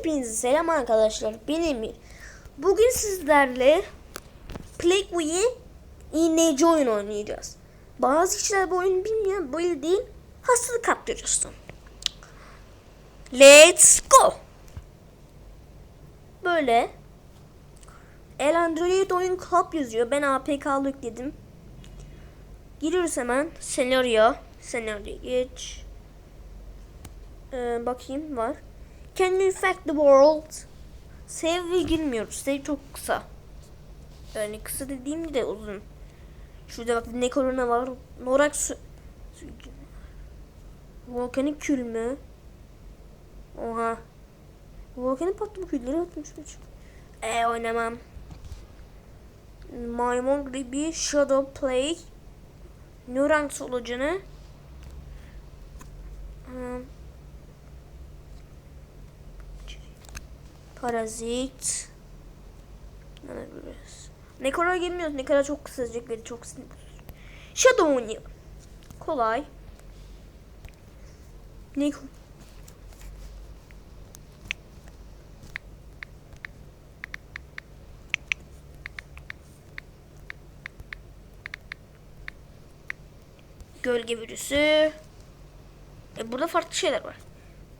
Hepinize selam arkadaşlar. Ben Emir. Bugün sizlerle Playboy'e iğneci oyun oynayacağız. Bazı kişiler bu oyunu bilmiyor. Böyle değil. Hastalık kaptırıyorsun. Let's go. Böyle. El Android oyun club yazıyor. Ben APK'lı yükledim. Giriyoruz hemen. Senaryo. Senaryo geç. Ee, bakayım var. Can you infect the world? Save ve girmiyoruz. Save çok kısa. Yani kısa dediğim de uzun. Şurada bak ne korona var. Norak su... Volkanik kül mü? Oha. Volkanik patlama külleri atmış. Eee oynamam. Maymun gibi Shadow Play. Nurang solucanı. Hmm. Parazit. Ne kadar girmiyoruz. Ne kadar çok kısacık ve çok sinir. Shadow oynuyor. Kolay. Ne Gölge virüsü. E burada farklı şeyler var.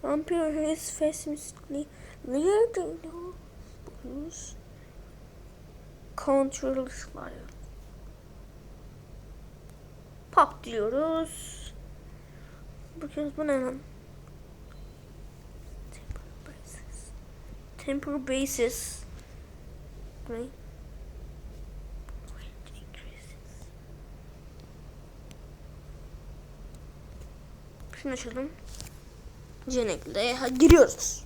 Vampire is famously weird use control fire. Pop diyoruz. Bakıyoruz bu ne lan? Temporal basis. Temporal basis. İncreases. Şunu açalım. Jenek'le giriyoruz.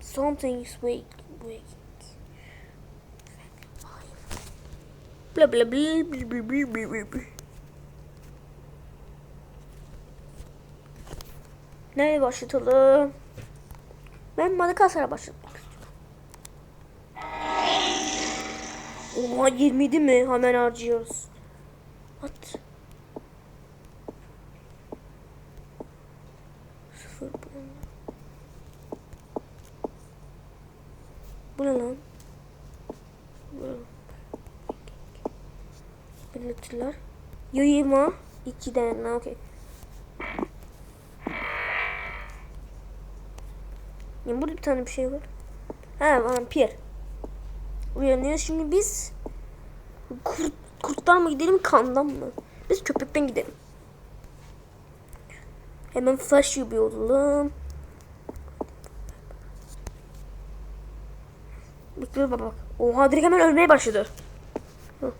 Something's wake, wake. Bla bla bla bla bla bla bla bla. Nereye başlatalım? Ben Madagaskar'a başlatmak istiyorum. Oha 27 mi? Hemen harcıyoruz. At. Bu ne lan? Belirtiler. Yayıma. iki tane. Okey. Ya burada bir tane bir şey var. Ha vampir. Uyanıyor. Şimdi biz kurt, kurttan mı gidelim kandan mı? Biz köpekten gidelim. Hemen flash gibi olalım. Bekliyor baba bak. Oha direkt hemen ölmeye başladı. Hı.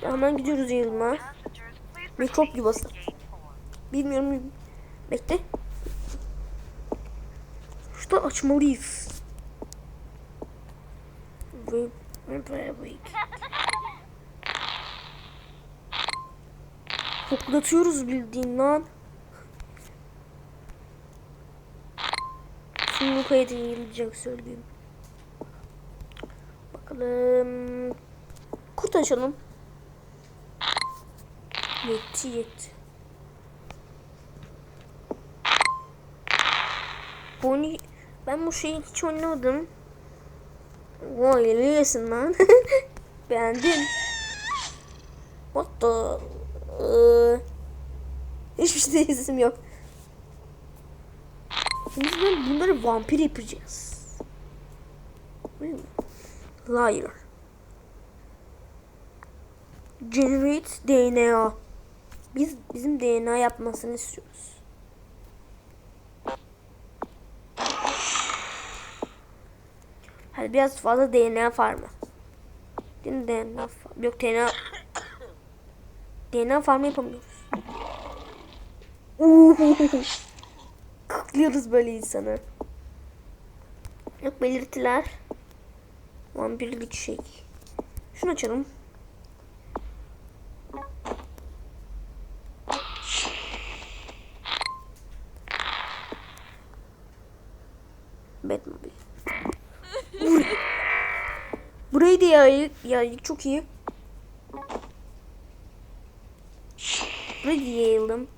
Hemen gidiyoruz yayılma. Mikrop yuvası. Bilmiyorum. Bekle. Şurada açmalıyız. Koklatıyoruz bildiğin lan. Kayıt yayılacak söyleyeyim. Bakalım. Kurt açalım. Yetti yetti. Bu oyunu ben bu şeyi hiç oynamadım. Vay yesin lan. Beğendim. What the... Ee, hiçbir şey yok. Biz böyle bunları vampir yapacağız. Liar. Generate DNA. Biz bizim DNA yapmasını istiyoruz. Hadi biraz fazla DNA farmı. Mi DNA farmı? Yok DNA DNA farmı yapamıyoruz. Uhuhu. Kıklıyoruz böyle insanı. Yok belirtiler. Vampirlik şey. Şunu açalım. Batmobile. Bur Burayı da yayık, yayık çok iyi. Burayı. İyi.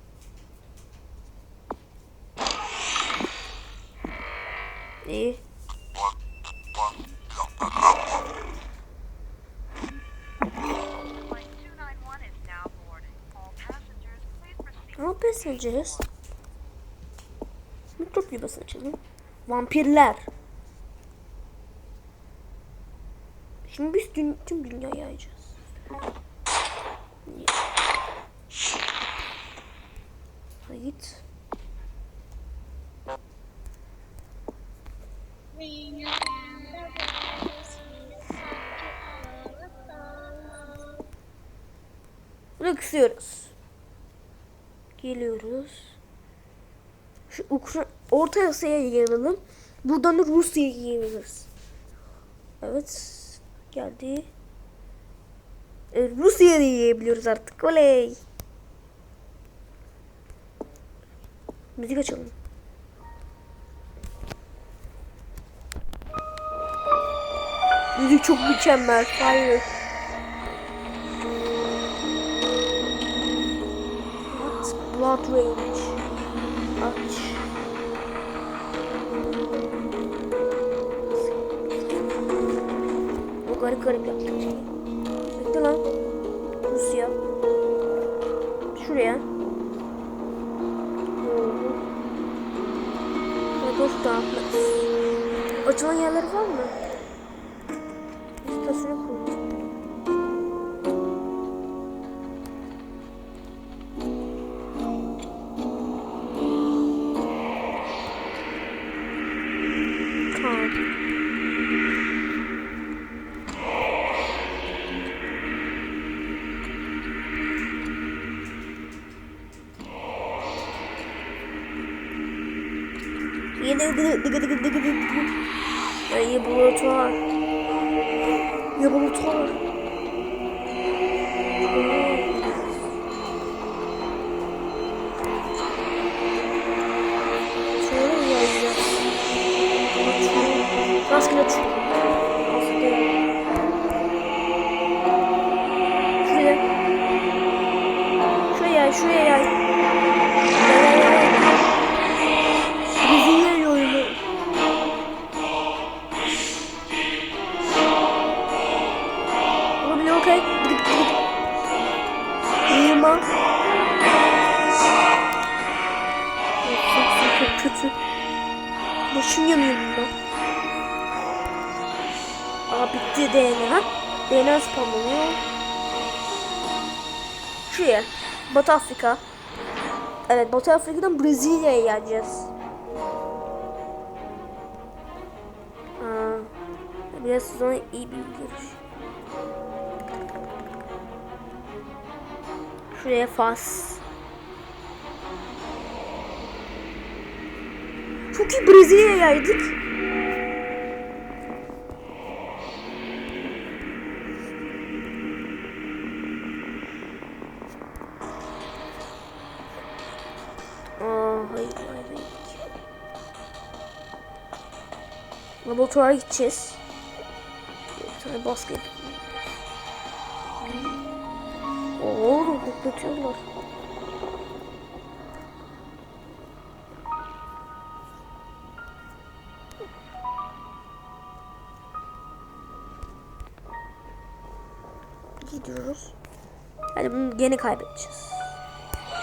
Açacağız? Mikrop yuvası açalım. Vampirler. Şimdi biz dün, tüm dünyayı yayacağız. Hayır. Bunu kısıyoruz. Geliyoruz. Şu Ukra Orta Asya'ya yayılalım. Buradan da Rusya'ya yayılırız. Evet. Geldi. Evet, Rusya'ya da yiyebiliyoruz artık. Oley. Müzik açalım. Müzik çok mükemmel. Hayır. Short range. Aç. Bu garip garip yaptım şeyi. Bitti lan. Rusya. Şuraya. Radof dağıtmak. Açılan yerler var mı? İstasyonu kurdum. Yine dıgı dıgı dıgı dıgı dıgı. Ay. Şöyle mi yazacağız? Rastgele. Şuraya, şuraya kötü. Başım yanıyor bundan. Aa bitti DNA. DNA spamlanıyor. Şuraya. Batı Afrika. Evet Batı Afrika'dan Brezilya'ya geleceğiz. Aa, biraz sonra iyi bir görüş. Şuraya Fas. Çok iyi Brezilya'ya yaydık. Aa, hayır, hayır. Laboratuvara gideceğiz. Bir tane yapayım. Oo, koklatıyorlar. Gidiyoruz. Hadi bunu gene kaybedeceğiz.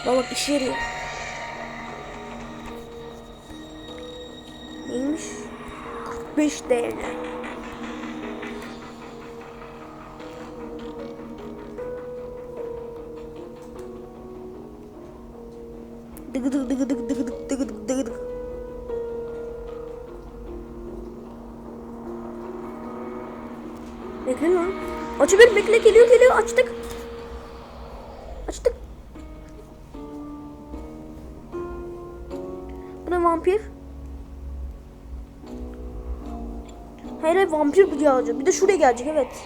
Baba işe yarıyor. Neymiş? 45 değerli. Dıgı dıgı dıgı dıgı dıgı dıgı dıgı dıgı dıgı Açabilir bekle geliyor geliyor açtık. Açtık. Bu ne vampir? Hayır hayır vampir bu gelecek. Bir de şuraya gelecek evet.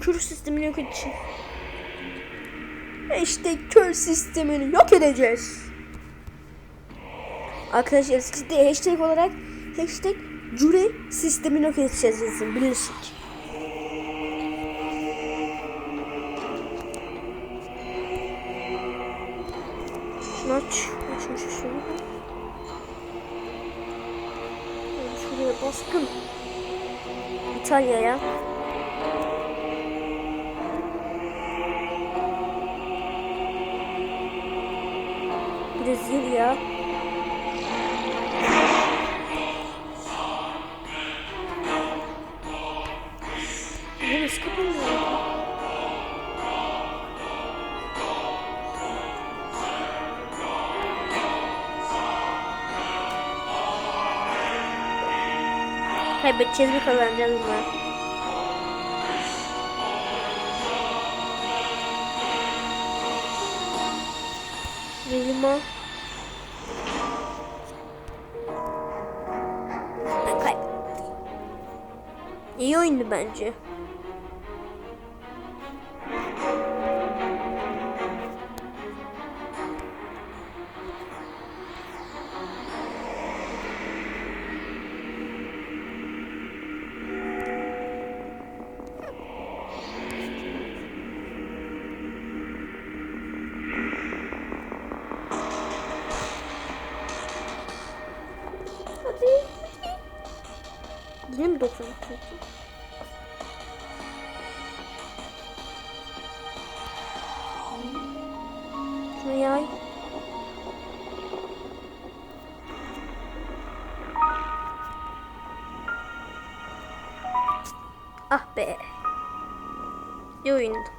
Kür sistemini yok edeceğiz. İşte kör sistemini yok edeceğiz. Arkadaşlar eskide hashtag olarak hashtag Cure sistemini yok edeceğiz bilirsin. Şunu aç. Açmış şunu. Şuraya baskın. İtalya'ya. Brezilya. Kaybedeceğiz mi kazanacağız mı? Lima. Ben kaybettim. İyi oyundu bence. 90 Şunu yay. Ah be. İyi oyundu.